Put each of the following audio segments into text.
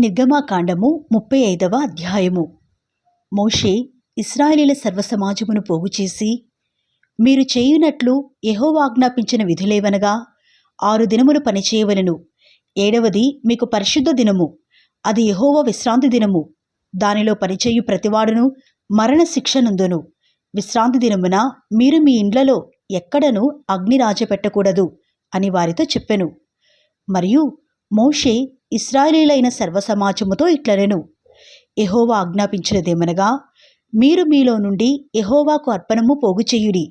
నిర్గమాకాండము ముప్పై ఐదవ అధ్యాయము. మోషే ఇస్రాయేలీల సర్వసమాజమును పోగుచేసి మీరు చేయునట్లు యహోవాజ్ఞాపించిన విధులేవనగా ఆరు దినములు పనిచేయవలను. ఏడవది మీకు పరిశుద్ధ దినము అది యహోవ విశ్రాంతి దినము. దానిలో పనిచేయు ప్రతివాడును మరణ శిక్ష నందును. విశ్రాంతి దినమున మీరు మీ ఇండ్లలో ఎక్కడను అగ్ని రాజపెట్టకూడదు అని వారితో చెప్పెను. మరియు మోషే ఇస్రాయేలీలైన సర్వసమాజముతో ఇట్లనెను. ఎహోవా ఆజ్ఞాపించినదేమనగా మీరు మీలో నుండి ఎహోవాకు అర్పణము పోగు చేయుడి.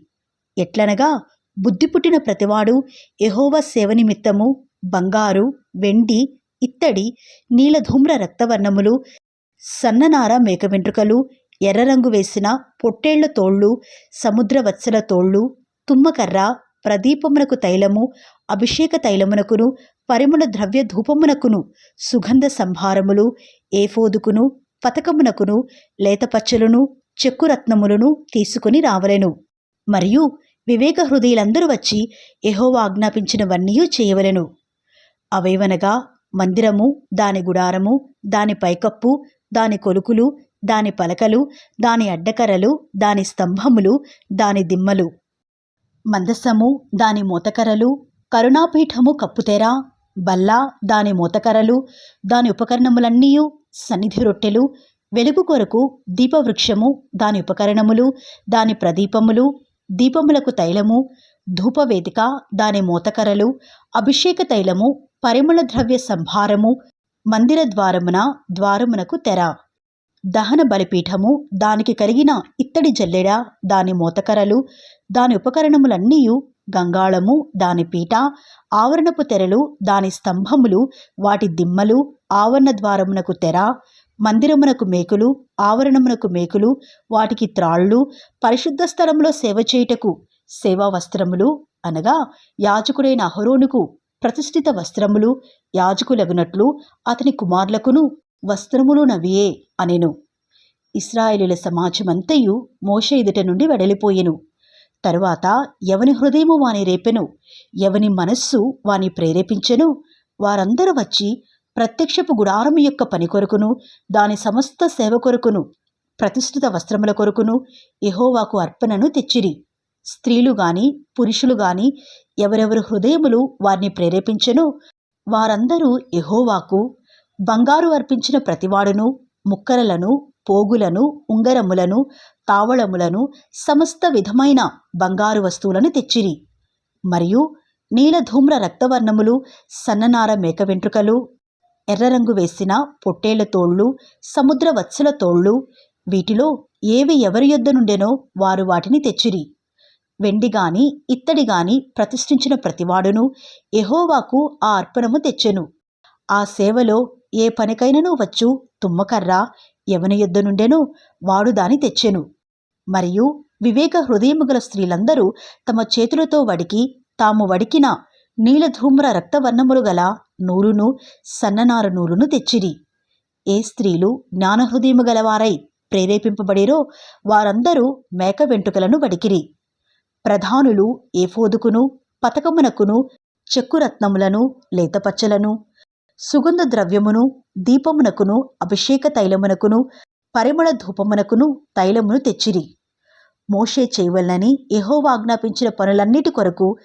ఎట్లనగా బుద్ధి పుట్టిన ప్రతివాడు ఎహోవా సేవ నిమిత్తము బంగారు వెండి ఇత్తడి నీలధూమ్ర రక్తవర్ణములు సన్ననార మేక వెంట్రుకలు ఎర్ర రంగు వేసిన పొట్టేళ్ళ తోళ్ళు సముద్ర వత్సల తోళ్ళు తుమ్మకర్ర ప్రదీపమునకు తైలము అభిషేక తైలమునకును పరిమళ ద్రవ్య ధూపమునకును సుగంధ సంభారములు ఏఫోదుకును పతకమునకును లేతపచ్చలను చెక్కురత్నములను తీసుకుని రావలెను. మరియు వివేక హృదయులందరూ వచ్చి ఎహోవా ఆజ్ఞాపించినవన్నీ చేయవలెను. అవేవనగా మందిరము దాని గుడారము దాని పైకప్పు దాని కొలుకులు దాని పలకలు దాని అడ్డకర్రలు దాని స్తంభములు దాని దిమ్మలు. మందసము దాని మూతకర్రలు కరుణాపీఠము కప్పుతెర బల్ల దాని మూతకరలు దాని ఉపకరణములన్నీ సన్నిధి రొట్టెలు వెలుగు కొరకు దీపవృక్షము దాని ఉపకరణములు దాని ప్రదీపములు దీపములకు తైలము ధూపవేదిక దాని మూతకర్రలు అభిషేక తైలము పరిమళ ద్రవ్య సంభారము మందిర ద్వారమున ద్వారమునకు తెర. దహన బలిపీఠము దానికి కలిగిన ఇత్తడి జల్లెడ దాని మూతకర్రలు దాని ఉపకరణములన్నీ గంగాళము దాని పీట ఆవరణపు తెరలు దాని స్తంభములు వాటి దిమ్మలు ఆవరణ ద్వారమునకు తెర మందిరమునకు మేకులు ఆవరణమునకు మేకులు వాటికి త్రాళ్ళు పరిశుద్ధ స్థలంలో సేవ చేయుటకు సేవా వస్త్రములు అనగా యాజకుడైన అహరోనుకు ప్రతిష్ఠిత వస్త్రములు యాజకులగునట్లు అతని కుమారులకును వస్త్రములు నవియే అనెను. ఇస్రాయేలీల సమాజమంతయు మోష ఎదుట నుండి వెడలిపోయెను. తరువాత ఎవని హృదయము వాని రేపెను ఎవని మనస్సు వాని ప్రేరేపించెను వారందరూ వచ్చి ప్రత్యక్షపు గుడారము యొక్క పని కొరకును దాని సమస్త సేవ కొరకును ప్రతిష్ఠిత వస్త్రముల కొరకును ఎహోవాకు అర్పణను తెచ్చిరి. స్త్రీలు గాని పురుషులు గాని ఎవరెవరు హృదయములు వారిని ప్రేరేపించెను వారందరూ ఎహోవాకు బంగారు అర్పించిన ప్రతివాడును ముక్కరలను పోగులను ఉంగరములను తావళములను సమస్త విధమైన బంగారు వస్తువులను తెచ్చిరి. మరియు నీలధూమ్ర రక్తవర్ణములు సన్ననార మేక వెంట్రుకలు ఎర్రరంగు వేసిన పొట్టేళ్ళ తోళ్ళు సముద్ర వత్సల తోళ్ళు వీటిలో ఏవి ఎవరి యొద్ద నుండెనో వారు వాటిని తెచ్చిరి. వెండి గాని ఇత్తడి గాని ప్రతిష్ఠించిన ప్రతివాడును ఎహోవాకు ఆ అర్పణము తెచ్చెను. ఆ సేవలో ఏ పనికైనను వచ్చు తుమ్మకర్ర ఎవని యుద్ధ నుండెనో వాడు దాని తెచ్చెను. మరియు వివేక హృదయము గల స్త్రీలందరూ తమ చేతులతో వడికి తాము వడికిన నీలధూమ్ర రక్తవర్ణములు గల నూలును సన్ననార నూలును తెచ్చిరి. ఏ స్త్రీలు జ్ఞానహృదయము గలవారై ప్రేరేపింపబడిరో వారందరూ మేక వెంట్రుకలను వడికిరి. ప్రధానులు ఏఫోదుకును పతకమునకును చెక్కురత్నములను లేతపచ్చలను సుగంధ ద్రవ్యమును దీపమునకును అభిషేక తైలమునకును పరిమళ ధూపమునకును తైలమును తెచ్చిరి. మోషే చేయవలనని యెహోవా ఆజ్ఞాపించిన పనులన్నిటి కొరకు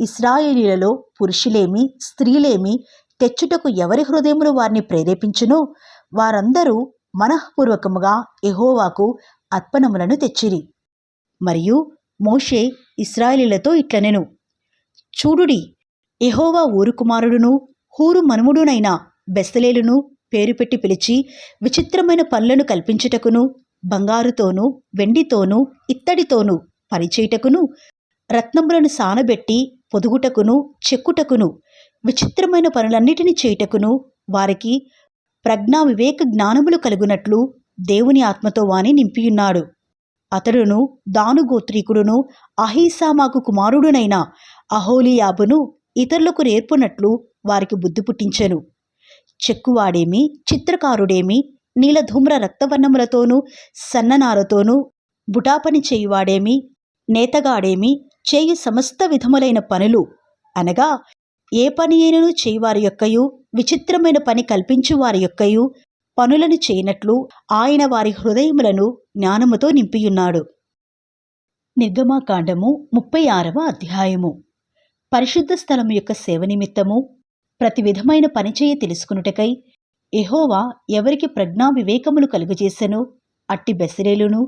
ఇస్రాయేలీలలో పురుషులేమి స్త్రీలేమి తెచ్చుటకు ఎవరి హృదయములు వారిని ప్రేరేపించునో? వారందరూ మనఃపూర్వకముగా ఎహోవాకు అర్పణములను తెచ్చిరి. మరియు మోషే ఇస్రాయేలీలతో ఇట్లనెను. చూడుడి ఎహోవా ఊరు కుమారుడును హూరు మనుముడునైన బెస్తలేలును పేరు పెట్టి పిలిచి విచిత్రమైన పనులను కల్పించుటకును బంగారుతోనూ వెండితోనూ ఇత్తడితోనూ పనిచేయుటకును రత్నములను సానబెట్టి పొదుగుటకును చెక్కుటకును విచిత్రమైన పనులన్నిటిని చేయుటకును వారికి ప్రజ్ఞా వివేక జ్ఞానములు కలుగునట్లు దేవుని ఆత్మతో వాని నింపియున్నాడు. అతడును దానుగోత్రీకుడును అహీసామాకు కుమారుడునైన అహోలియాబును ఇతరులకు నేర్పునట్లు వారికి బుద్ధి పుట్టించెను. చెక్కువాడేమి చిత్రకారుడేమి నీలధూమ్ర రక్తవర్ణములతోనూ సన్ననారతోనూ బుటాపని చేయువాడేమి? నేతగాడేమి? చేయు సమస్త విధములైన పనులు అనగా ఏ పని అయినను చేయువారి యొక్కయు విచిత్రమైన పని కల్పించు వారి యొక్కయు పనులను చేయనట్లు ఆయన వారి హృదయములను జ్ఞానముతో నింపియున్నాడు. నిర్గమాకాండము ముప్పై ఆరవ అధ్యాయము. పరిశుద్ధ స్థలము యొక్క సేవ నిమిత్తము ప్రతి విధమైన పనిచేయ తెలుసుకునుటకై ఎహోవా ఎవరికి ప్రజ్ఞా వివేకములు కలుగజేసెను? అట్టి బెసిరేలును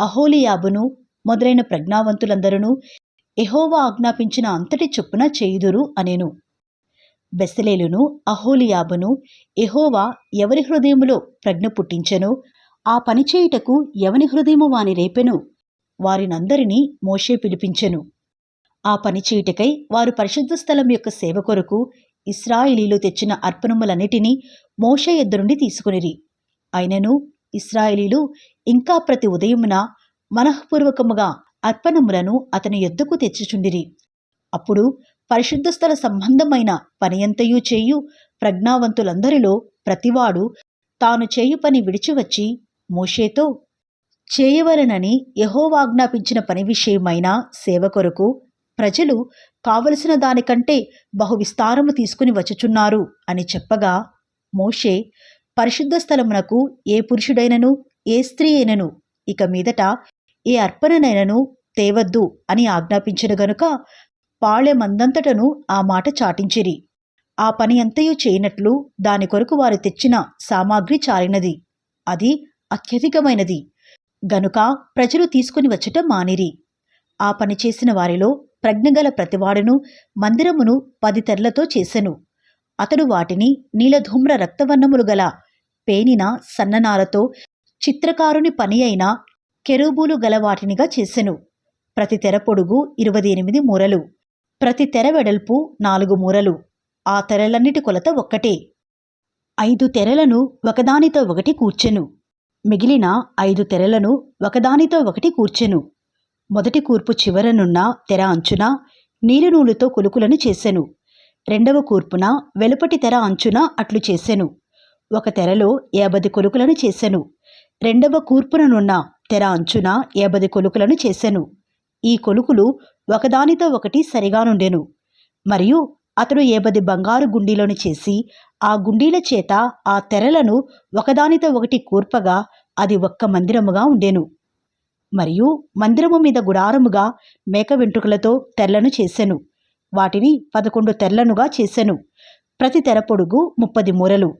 అహోలియాబును మొదలైన ప్రజ్ఞావంతులందరూ ఎహోవా ఆజ్ఞాపించిన అంతటి చొప్పున చేయుదురు అనేను. బెసలేలును అహోలియాబును ఎహోవా ఎవరి హృదయములో ప్రజ్ఞ పుట్టించెను? ఆ పని చేయుటకు ఎవని హృదయము వాని రేపెను? వారినందరినీ మోషే పిలిపించెను. ఆ పని చేయుటకై వారు పరిశుద్ధ స్థలం యొక్క సేవ కొరకు ఇస్రాయిలీలు తెచ్చిన అర్పణములన్నిటినీ మోషే ఎద్దురుండి తీసుకునిరి. అయినను ఇస్రాయిలీలు ఇంకా ప్రతి ఉదయమున మనఃపూర్వకముగా అర్పణములను అతని ఎద్దుకు తెచ్చుచుండిరి. అప్పుడు పరిశుద్ధ స్థల సంబంధమైన పనియంతయు చేయు ప్రజ్ఞావంతులందరిలో ప్రతివాడు తాను చేయు పని విడిచివచ్చి మోషేతో చేయవలనని యహోవాజ్ఞాపించిన పని విషయమైన సేవ కొరకు ప్రజలు కావలసిన దానికంటే బహు విస్తారము తీసుకుని వచ్చుచున్నారు అని చెప్పగా మోషే పరిశుద్ధ స్థలమునకు ఏ పురుషుడైనను ఏ స్త్రీ అయినను ఇక మీదట ఏ అర్పణనైనను తేవద్దు అని ఆజ్ఞాపించిన గనుక పాళెమందంతటను ఆ మాట చాటించిరి. ఆ పని అంతయు చేయనట్లు దాని కొరకు వారు తెచ్చిన సామాగ్రి చాలినది అది అత్యధికమైనది. గనుక ప్రజలు తీసుకుని వచ్చుట మానిరి. ఆ పని చేసిన వారిలో ప్రజ్ఞగల ప్రతివాడును మందిరమును పది తెరలతో చేసెను. అతడు వాటిని నీలధూమ్ర రక్తవర్ణములు గల పేనిన సన్ననారతో చిత్రకారుని పని అయిన కెరూబులు గల వాటినిగా చేసెను. ప్రతి తెర పొడుగు ఇరవై ఎనిమిది మూరలు. ప్రతి తెర వెడల్పు నాలుగు మూరలు. ఆ తెరలన్నిటి కొలత ఒక్కటే. ఐదు తెరలను ఒకదానితో ఒకటి కూర్చెను. మిగిలిన ఐదు తెరలను ఒకదానితో ఒకటి కూర్చెను. మొదటి కూర్పు చివరనున్న తెర అంచున నీలినూలుతో కొలుకులను చేసెను. రెండవ కూర్పున వెలుపటి తెర అంచున అట్లు చేసెను. ఒక తెరలో యాభై కొలుకులను చేసెను. రెండవ కూర్పుననున్న తెర అంచున యాభై కొలుకులను చేసెను. ఈ కొలుకులు ఒకదానితో ఒకటి సరిగానుండెను మరియు అతడు ఏబది బంగారు గుండీలను చేసి ఆ గుండీల చేత ఆ తెరలను ఒకదానితో ఒకటి కూర్పగా అది ఒక్క మందిరముగా ఉండెను. మరియు మందిరము మీద గుడారముగా మేక వెంట్రుకలతో తెరలను చేసెను. వాటిని పదకొండు తెరలనుగా చేసెను. ప్రతి తెర పొడుగు ముప్పది మూరలు.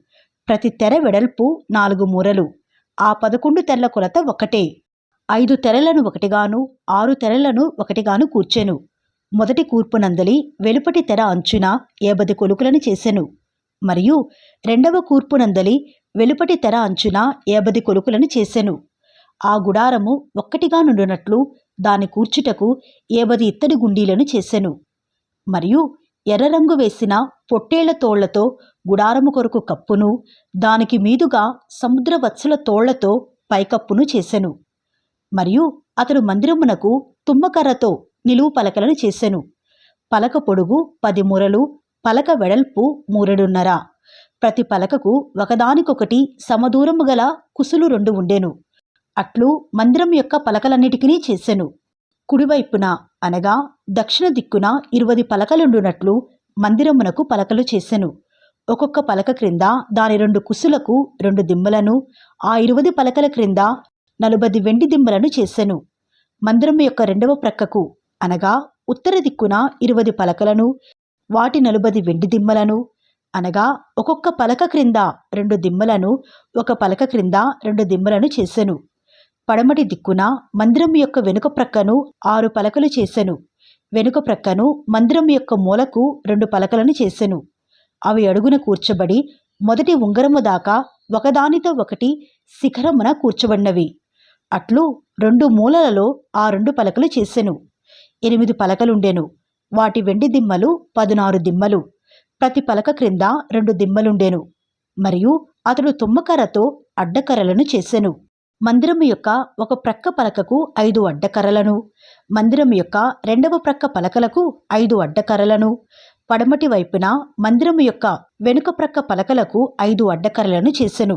ప్రతి తెర వెడల్పు నాలుగు మూరలు. ఆ పదకొండు తెరల కొలత ఒకటే. ఐదు తెరలను ఒకటిగాను ఆరు తెరలను ఒకటిగాను కూర్చెను. మొదటి కూర్పు నందలి వెలుపటి తెర అంచున ఏబది కొలుకులను చేసెను. మరియు రెండవ కూర్పు నందలి వెలుపటి తెర అంచున ఏబది కొలుకులను చేసెను. ఆ గుడారము ఒక్కటిగా నుండునట్లు దాని కూర్చుటకు ఏబది ఇత్తడి గుండీలను చేసెను. మరియు ఎర్రరంగు వేసిన పొట్టేళ్ళ తోళ్ళతో గుడారము కొరకు కప్పును దానికి మీదుగా సముద్రవత్సల తోళ్ళతో పైకప్పును చేసెను. మరియు అతడు మందిరమునకు తుమ్మకర్రతో నిలువు పలకలను చేసెను. పలక పొడుగు పది మూరలు పలక వెడల్పు మూరెడున్నర. ప్రతి పలకకు ఒకదానికొకటి సమదూరము గల కుసులు రెండు ఉండెను. అట్లు మందిరం యొక్క పలకలన్నిటికీ చేసెను. కుడివైపున అనగా దక్షిణ దిక్కున ఇరువది పలకలుండునట్లు మందిరమునకు పలకలు చేసెను. ఒక్కొక్క పలక క్రింద దాని రెండు కుసులకు రెండు దిమ్మలను ఆ ఇరువది పలకల క్రింద నలుబది వెండి దిమ్మలను చేసెను. మందిరం యొక్క రెండవ ప్రక్కకు అనగా ఉత్తర దిక్కున ఇరువది పలకలను వాటి నలుబది వెండి దిమ్మలను అనగా ఒక్కొక్క పలక క్రింద రెండు దిమ్మలను ఒక పలక క్రింద రెండు దిమ్మలను చేసెను. పడమటి దిక్కున మందిరం యొక్క వెనుక ప్రక్కను ఆరు పలకలు చేసెను. వెనుక ప్రక్కను మందిరం యొక్క మూలకు రెండు పలకలను చేసెను. అవి అడుగున కూర్చబడి మొదటి ఉంగరము దాకా ఒకదానితో ఒకటి శిఖరమున కూర్చబడినవి. అట్లు రెండు మూలలలో ఆ రెండు పలకలు చేసెను. ఎనిమిది పలకలుండెను. వాటి వెండి దిమ్మలు పదునారు దిమ్మలు. ప్రతి పలక క్రింద రెండు దిమ్మలుండెను. మరియు అతడు తుమ్మకర్రతో అడ్డకర్రలను చేసెను. మందిరము యొక్క ఒక ప్రక్క పలకకు ఐదు అడ్డకర్రలను మందిరం యొక్క రెండవ ప్రక్క పలకలకు ఐదు అడ్డకర్రలను పడమటి వైపున మందిరము యొక్క వెనుక ప్రక్క పలకలకు ఐదు అడ్డకర్రలను చేసెను.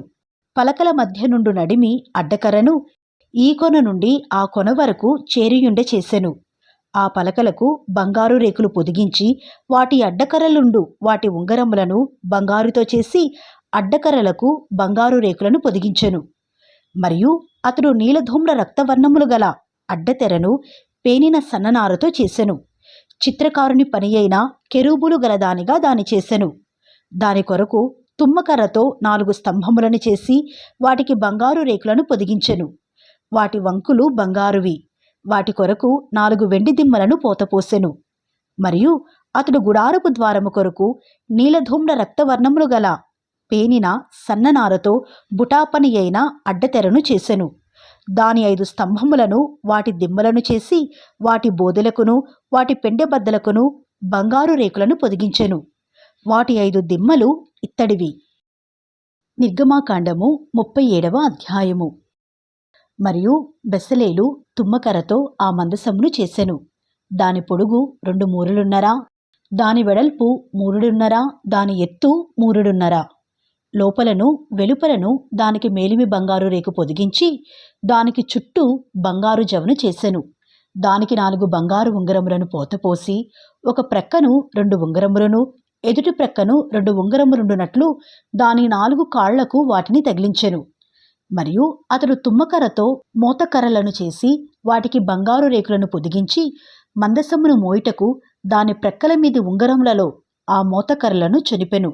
పలకల మధ్య నుండు నడిమి అడ్డకర్రను ఈ కొన నుండి ఆ కొన వరకు చేరియుండ చేసెను. ఆ పలకలకు బంగారు రేకులు పొదిగించి వాటి అడ్డకర్రలుండు వాటి ఉంగరములను బంగారుతో చేసి అడ్డకర్రలకు బంగారు రేకులను పొదిగించెను. మరియు అతడు నీలధూమ్ర రక్తవర్ణములు గల అడ్డతెరను పేనిన సన్ననారతో చేసెను. చిత్రకారుని పని అయిన కెరూబులు గలదానిగా దాని చేసెను. దాని కొరకు తుమ్మకర్రతో నాలుగు స్తంభములను చేసి వాటికి బంగారు రేకులను పొదిగించెను. వాటి వంకులు బంగారువి. వాటి కొరకు నాలుగు వెండి దిమ్మలను పోతపోసెను. మరియు అతడు గుడారపు ద్వారము కొరకు నీలధూమ్ర రక్తవర్ణములు గల పేనిన సన్ననారతో బుటాపని అయిన అడ్డతెరను చేసెను. దాని ఐదు స్తంభములను వాటి దిమ్మలను చేసి వాటి బోదెలకును వాటి పెండెబద్దలకును బంగారు రేకులను పొదిగించెను. వాటి ఐదు దిమ్మలు ఇత్తడివి. నిర్గమాకాండము ముప్పై ఏడవ అధ్యాయము. మరియు బెసలేలు తుమ్మకరతో ఆ మందసమును చేసెను. దాని పొడుగు రెండు మూరలున్నరా దాని వెడల్పు మూరుడున్నరా దాని ఎత్తు మూరుడున్నరా. లోపలను వెలుపలను దానికి మేలిమి బంగారు రేకు పొదిగించి దానికి చుట్టూ బంగారు జవను చేసెను. దానికి నాలుగు బంగారు ఉంగరములను పోతపోసి ఒక ప్రక్కను రెండు ఉంగరములను ఎదుటి ప్రక్కను రెండు ఉంగరములుండునట్లు దాని నాలుగు కాళ్ళకు వాటిని తగిలించెను. మరియు అతడు తుమ్మకర్రతో మోతకర్రలను చేసి వాటికి బంగారు రేకులను పొదిగించి మందసమును మోయిటకు దాని ప్రక్కల మీది ఉంగరములలో ఆ మోతకర్రలను చనిపెను.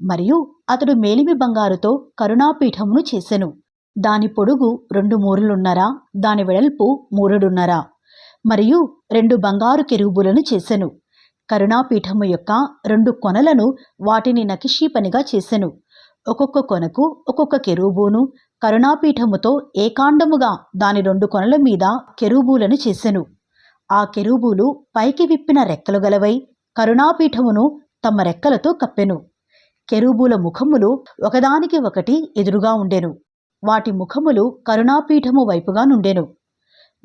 మరియు అతడు మేలిమి బంగారుతో కరుణాపీఠమును చేసెను. దాని పొడుగు రెండు మూరలున్నరా దాని వెడల్పు మూరుడున్నర మరియు రెండు బంగారు కెరూబులను చేసెను. కరుణాపీఠము యొక్క రెండు కొనలను వాటిని నకిషీ పనిగా చేసెను. ఒక్కొక్క కొనకు ఒక్కొక్క కెరూబూను కరుణాపీఠముతో ఏకాండముగా దాని రెండు కొనల మీద కెరూబూలను చేసెను. ఆ కెరూబూలు పైకి విప్పిన రెక్కలు గలవై కరుణాపీఠమును తమ రెక్కలతో కప్పెను. కెరూబుల ముఖములు ఒకదానికి ఒకటి ఎదురుగా ఉండెను. వాటి ముఖములు కరుణాపీఠము వైపుగా నుండెను.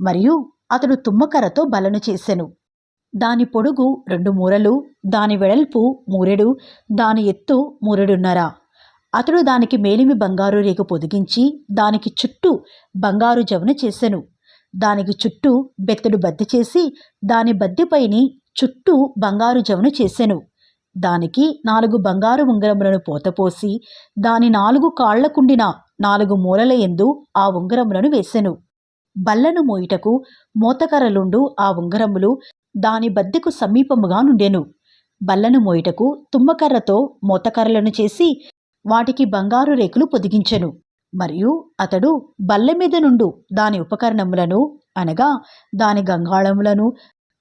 మరియు అతడు తుమ్మకరతో బలను చేసెను. దాని పొడుగు రెండు మూరలు దాని వెడల్పు మూరెడు దాని ఎత్తు మూరెడున్నర. అతడు దానికి మేలిమి బంగారు రేకు పొదిగించి దానికి చుట్టూ బంగారు జవన చేసెను. దానికి చుట్టూ బెత్తడు బద్ది చేసి దాని బద్దెపైని చుట్టూ బంగారు జవను చేసెను. దానికి నాలుగు బంగారు ఉంగరములను పోతపోసి దాని నాలుగు కాళ్ళకుండిన నాలుగు మూలల ఎందు ఆ ఉంగరములను వేసెను. బల్లను మోయిటకు మోతకరలుండు ఆ ఉంగరములు దాని బద్దెకు సమీపముగా నుండెను. బల్లను మోయిటకు తుమ్మకర్రతో మోతకర్రలను చేసి వాటికి బంగారు రేకులు పొదిగించెను. మరియు అతడు బల్ల మీద నుండు దాని ఉపకరణములను అనగా దాని గంగాళములను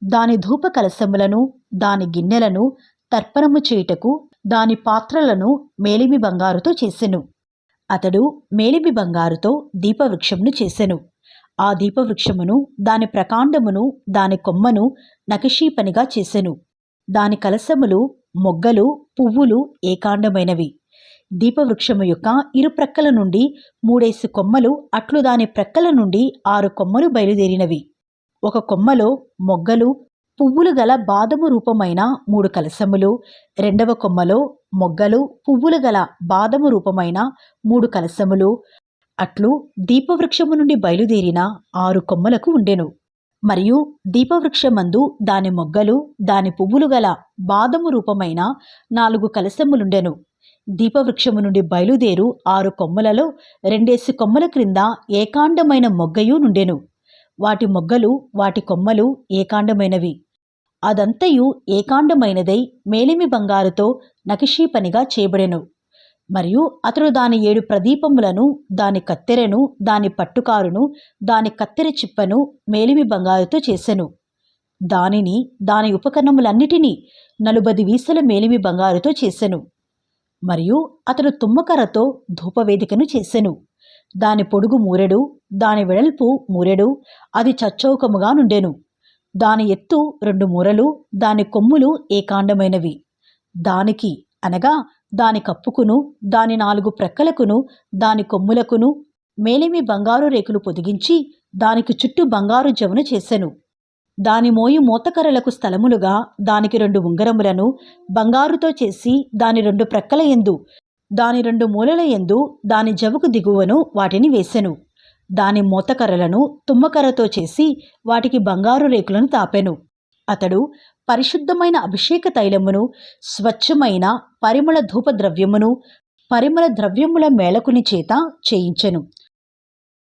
దాని ధూప కలశములను దాని గిన్నెలను తర్పణము చేయుటకు దాని పాత్రలను మేలిమి బంగారుతో చేసెను. అతడు మేలిమి బంగారుతో దీపవృక్షమును చేసెను. ఆ దీపవృక్షమును దాని ప్రకాండమును దాని కొమ్మను నకిషీ పనిగా చేసెను. దాని కలసములు మొగ్గలు పువ్వులు ఏకాండమైనవి. దీపవృక్షము యొక్క ఇరు ప్రక్కల నుండి మూడేసి కొమ్మలు అట్లు దాని ప్రక్కల నుండి ఆరు కొమ్మలు బయలుదేరినవి. ఒక కొమ్మలో మొగ్గలు పువ్వులు గల బాదము రూపమైన మూడు కలశములు రెండవ కొమ్మలో మొగ్గలు పువ్వులు గల బాదము రూపమైన మూడు కలశములు. అట్లు దీపవృక్షము నుండి బయలుదేరిన ఆరు కొమ్మలకు ఉండెను. మరియు దీపవృక్షమందు దాని మొగ్గలు దాని పువ్వులు గల బాదము రూపమైన నాలుగు కలశములుండెను. దీపవృక్షము నుండి బయలుదేరు ఆరు కొమ్మలలో రెండేసి కొమ్మల క్రింద ఏకాండమైన మొగ్గయు నుండెను. వాటి మొగ్గలు వాటి కొమ్మలు ఏకాండమైనవి. అదంతయు ఏకాండమైనదై మేలిమి బంగారుతో నకిషీ పనిగా చేయబడెను. మరియు అతడు దాని ఏడు ప్రదీపములను దాని కత్తెరను దాని పట్టుకారును దాని కత్తెర చిప్పను మేలిమి బంగారుతో చేసెను. దానిని దాని ఉపకరణములన్నిటినీ నలుబది వీసల మేలిమి బంగారుతో చేసెను. మరియు అతడు తుమ్మకర్రతో ధూపవేదికను చేసెను. దాని పొడుగు మూరెడు దాని వెడల్పు మూరెడు అది చచ్చౌకముగా నుండెను. దాని ఎత్తు రెండు మూరలు దాని కొమ్ములు ఏకాండమైనవి. దానికి అనగా దాని కప్పుకును దాని నాలుగు ప్రక్కలకును దాని కొమ్ములకును మేలిమి బంగారు రేకులు పొదిగించి దానికి చుట్టూ బంగారు జమును చేసెను. దాని మోయి మూతకర్రలకు స్థలములుగా దానికి రెండు ఉంగరములను బంగారుతో చేసి దాని రెండు ప్రక్కల ఎందు దాని రెండు మూలల ఎందు దాని జవుకు దిగువను వాటిని వేసెను. దాని మూతకర్రలను తుమ్మకర్రతో చేసి వాటికి బంగారు రేకులను తాపెను. అతడు పరిశుద్ధమైన అభిషేక తైలమును స్వచ్ఛమైన పరిమళ ధూప ద్రవ్యమును పరిమళ ద్రవ్యముల మేళకుని చేత చేయించెను.